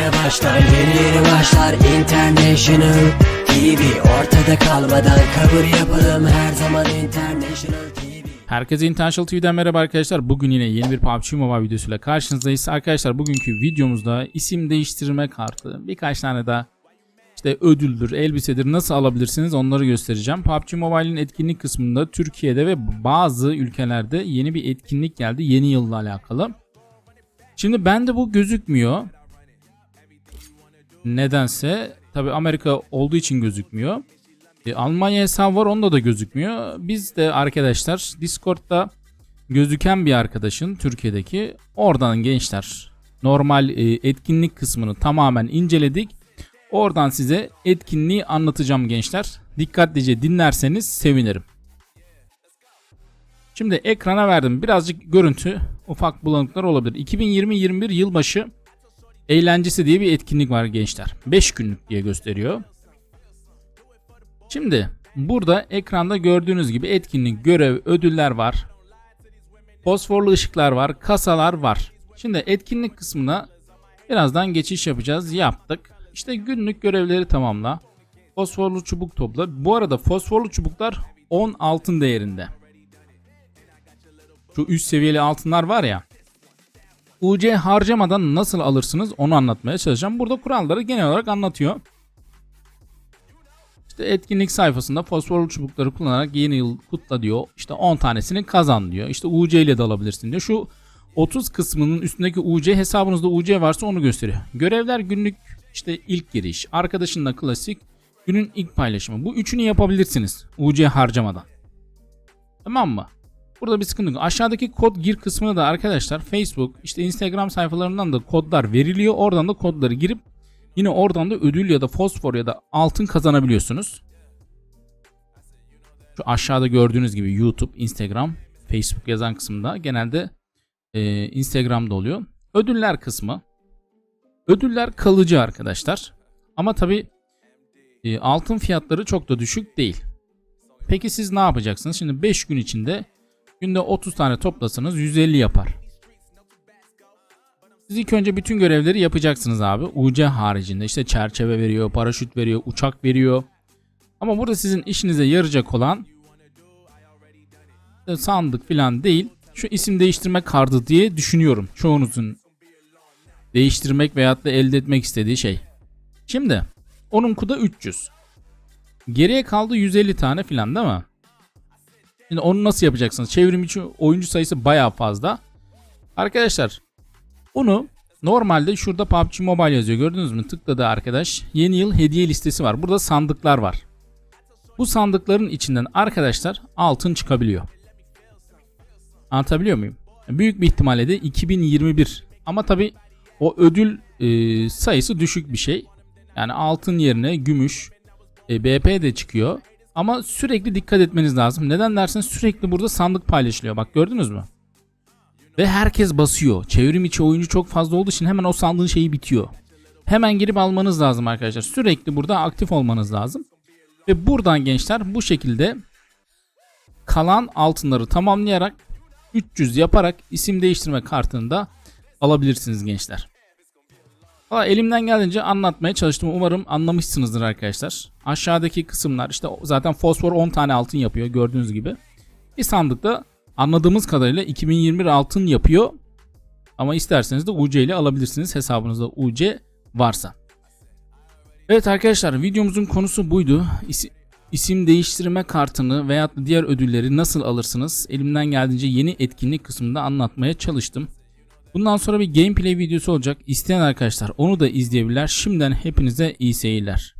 yeni başlar Yeni yeni başlar International TV Ortada kalmadan kabul yapalım Her zaman International TV Herkese International TV'den merhaba arkadaşlar. Bugün yine yeni bir PUBG Mobile videosuyla karşınızdayız. Arkadaşlar bugünkü videomuzda isim değiştirme kartı, birkaç tane daha işte ödüldür, elbisedir nasıl alabilirsiniz onları göstereceğim. PUBG Mobile'in etkinlik kısmında Türkiye'de ve bazı ülkelerde yeni bir etkinlik geldi yeni yılla alakalı. Şimdi bende bu gözükmüyor. Nedense tabi Amerika olduğu için gözükmüyor. E, Almanya hesabı var onda da gözükmüyor. Biz de arkadaşlar Discord'da gözüken bir arkadaşın Türkiye'deki oradan gençler normal e, etkinlik kısmını tamamen inceledik. Oradan size etkinliği anlatacağım gençler. Dikkatlice dinlerseniz sevinirim. Şimdi ekrana verdim. Birazcık görüntü ufak bulanıklar olabilir. 2020-21 yılbaşı eğlencesi diye bir etkinlik var gençler. 5 günlük diye gösteriyor. Şimdi burada ekranda gördüğünüz gibi etkinlik, görev, ödüller var. Fosforlu ışıklar var, kasalar var. Şimdi etkinlik kısmına birazdan geçiş yapacağız. Yaptık. İşte günlük görevleri tamamla. Fosforlu çubuk topla. Bu arada fosforlu çubuklar 10 altın değerinde. Şu üst seviyeli altınlar var ya. UC harcamadan nasıl alırsınız onu anlatmaya çalışacağım. Burada kuralları genel olarak anlatıyor. İşte etkinlik sayfasında fosforlu çubukları kullanarak yeni yıl kutla diyor. İşte 10 tanesini kazan diyor. İşte UC ile de alabilirsin diyor. Şu 30 kısmının üstündeki UC hesabınızda UC varsa onu gösteriyor. Görevler günlük işte ilk giriş, arkadaşınla klasik, günün ilk paylaşımı. Bu üçünü yapabilirsiniz UC harcamadan. Tamam mı? Burada bir sıkıntı yok. Aşağıdaki kod gir kısmına da arkadaşlar Facebook, işte Instagram sayfalarından da kodlar veriliyor. Oradan da kodları girip Yine oradan da ödül ya da fosfor ya da altın kazanabiliyorsunuz. Şu aşağıda gördüğünüz gibi YouTube, Instagram, Facebook yazan kısımda genelde e, Instagram'da oluyor. Ödüller kısmı. Ödüller kalıcı arkadaşlar. Ama tabi e, altın fiyatları çok da düşük değil. Peki siz ne yapacaksınız? Şimdi 5 gün içinde günde 30 tane toplasanız 150 yapar. Siz ilk önce bütün görevleri yapacaksınız abi. UC haricinde işte çerçeve veriyor, paraşüt veriyor, uçak veriyor. Ama burada sizin işinize yarayacak olan sandık falan değil. Şu isim değiştirme kartı diye düşünüyorum. Çoğunuzun değiştirmek veyahut da elde etmek istediği şey. Şimdi onun kuda 300. Geriye kaldı 150 tane falan değil mi? Şimdi onu nasıl yapacaksınız? Çevrim içi oyuncu sayısı baya fazla. Arkadaşlar onu normalde şurada PUBG Mobile yazıyor. Gördünüz mü? Tıkladı arkadaş. Yeni yıl hediye listesi var. Burada sandıklar var. Bu sandıkların içinden arkadaşlar altın çıkabiliyor. Anlatabiliyor muyum? Büyük bir ihtimalle de 2021. Ama tabi o ödül e, sayısı düşük bir şey. Yani altın yerine gümüş, e, BP de çıkıyor. Ama sürekli dikkat etmeniz lazım. Neden derseniz sürekli burada sandık paylaşılıyor. Bak gördünüz mü? Ve herkes basıyor. Çevrim içi oyuncu çok fazla olduğu için hemen o sandığın şeyi bitiyor. Hemen girip almanız lazım arkadaşlar. Sürekli burada aktif olmanız lazım. Ve buradan gençler bu şekilde kalan altınları tamamlayarak 300 yaparak isim değiştirme kartını da alabilirsiniz gençler. Valla elimden geldiğince anlatmaya çalıştım. Umarım anlamışsınızdır arkadaşlar. Aşağıdaki kısımlar işte zaten fosfor 10 tane altın yapıyor gördüğünüz gibi. Bir sandıkta anladığımız kadarıyla 2021 altın yapıyor. Ama isterseniz de UC ile alabilirsiniz hesabınızda UC varsa. Evet arkadaşlar videomuzun konusu buydu. İsi, isim değiştirme kartını veya diğer ödülleri nasıl alırsınız? Elimden geldiğince yeni etkinlik kısmında anlatmaya çalıştım. Bundan sonra bir gameplay videosu olacak. İsteyen arkadaşlar onu da izleyebilirler. Şimdiden hepinize iyi seyirler.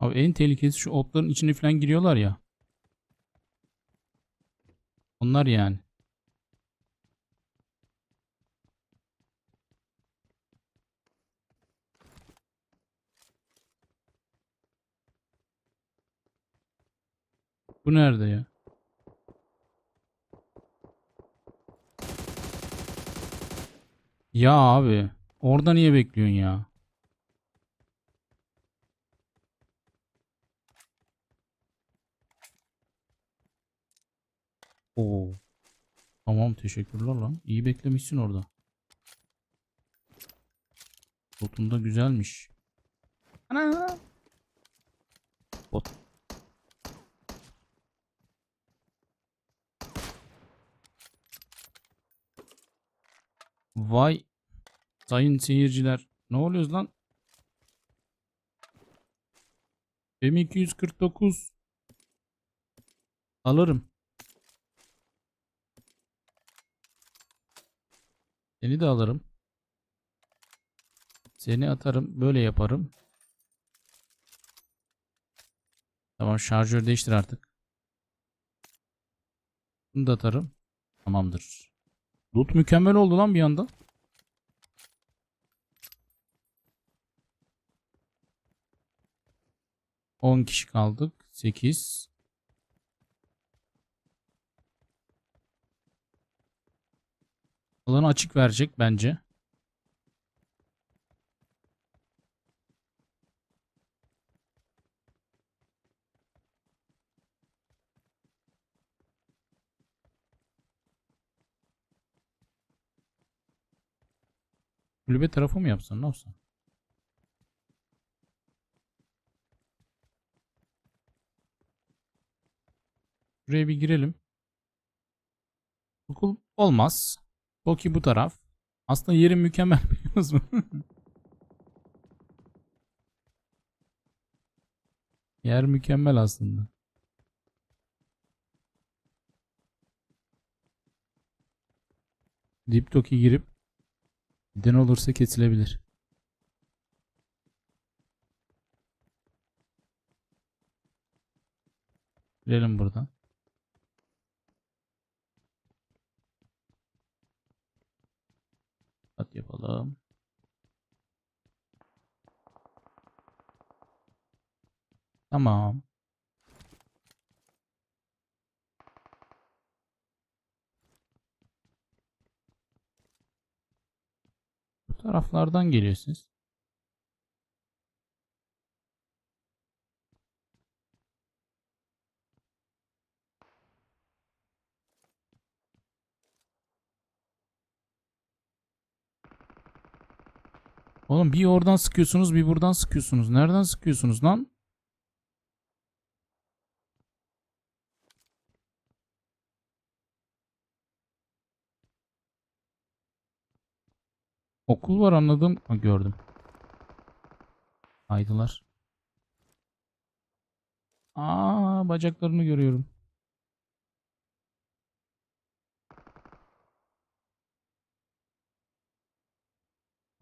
Abi en tehlikesi şu otların içine falan giriyorlar ya. Onlar yani. Bu nerede ya? Ya abi. Orada niye bekliyorsun ya? Oo. Tamam teşekkürler lan. İyi beklemişsin orada. Lotunda güzelmiş. Ana. Vay. Sayın seyirciler. Ne oluyoruz lan? M249 alırım. Seni de alırım. Seni atarım. Böyle yaparım. Tamam şarjör değiştir artık. Bunu da atarım. Tamamdır. Loot mükemmel oldu lan bir anda. On kişi kaldık. Sekiz. Alanı açık verecek bence. Kulübe tarafı mı yapsan ne yapsan? Buraya bir girelim. Okul olmaz. Toki bu taraf. Aslında yerim mükemmel biliyorsunuz mu? Yer mükemmel aslında. Deep Toki girip giden olursa kesilebilir. Girelim buradan. Yapalım. Tamam. Bu taraflardan geliyorsunuz. Oğlum bir oradan sıkıyorsunuz bir buradan sıkıyorsunuz. Nereden sıkıyorsunuz lan? Okul var anladım. Ha, gördüm. Haydılar. Aa bacaklarını görüyorum.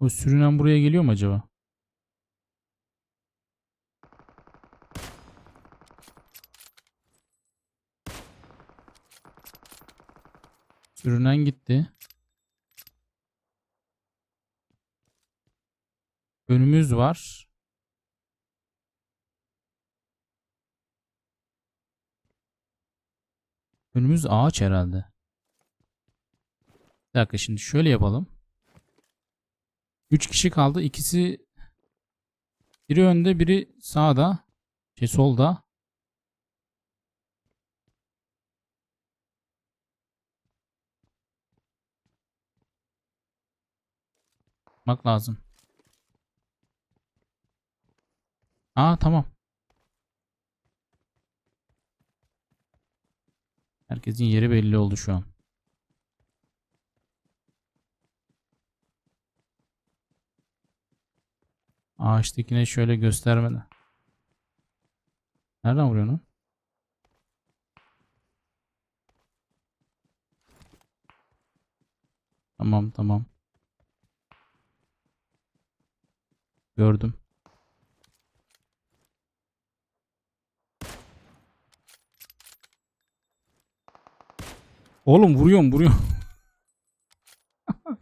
O sürünen buraya geliyor mu acaba? Sürünen gitti. Önümüz var. Önümüz ağaç herhalde. Bir dakika şimdi şöyle yapalım. 3 kişi kaldı. İkisi biri önde, biri sağda. Şey solda. Bak lazım. Aa tamam. Herkesin yeri belli oldu şu an. Ağaçtakine şöyle göstermeden. Nereden vuruyor lan? Tamam tamam. Gördüm. Oğlum vuruyorum vuruyorum.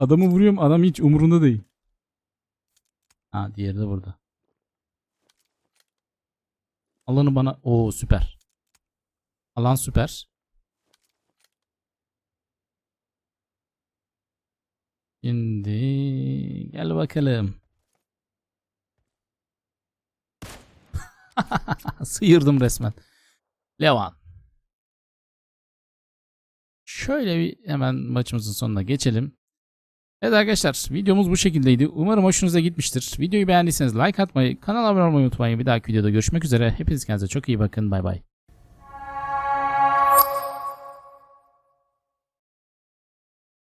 Adamı vuruyorum adam hiç umurunda değil. Ha diğeri de burada. Alanı bana... o süper. Alan süper. Şimdi gel bakalım. Sıyırdım resmen. Levan. Şöyle bir hemen maçımızın sonuna geçelim. Evet arkadaşlar videomuz bu şekildeydi. Umarım hoşunuza gitmiştir. Videoyu beğendiyseniz like atmayı, kanala abone olmayı unutmayın. Bir dahaki videoda görüşmek üzere. Hepiniz kendinize çok iyi bakın. Bay bay.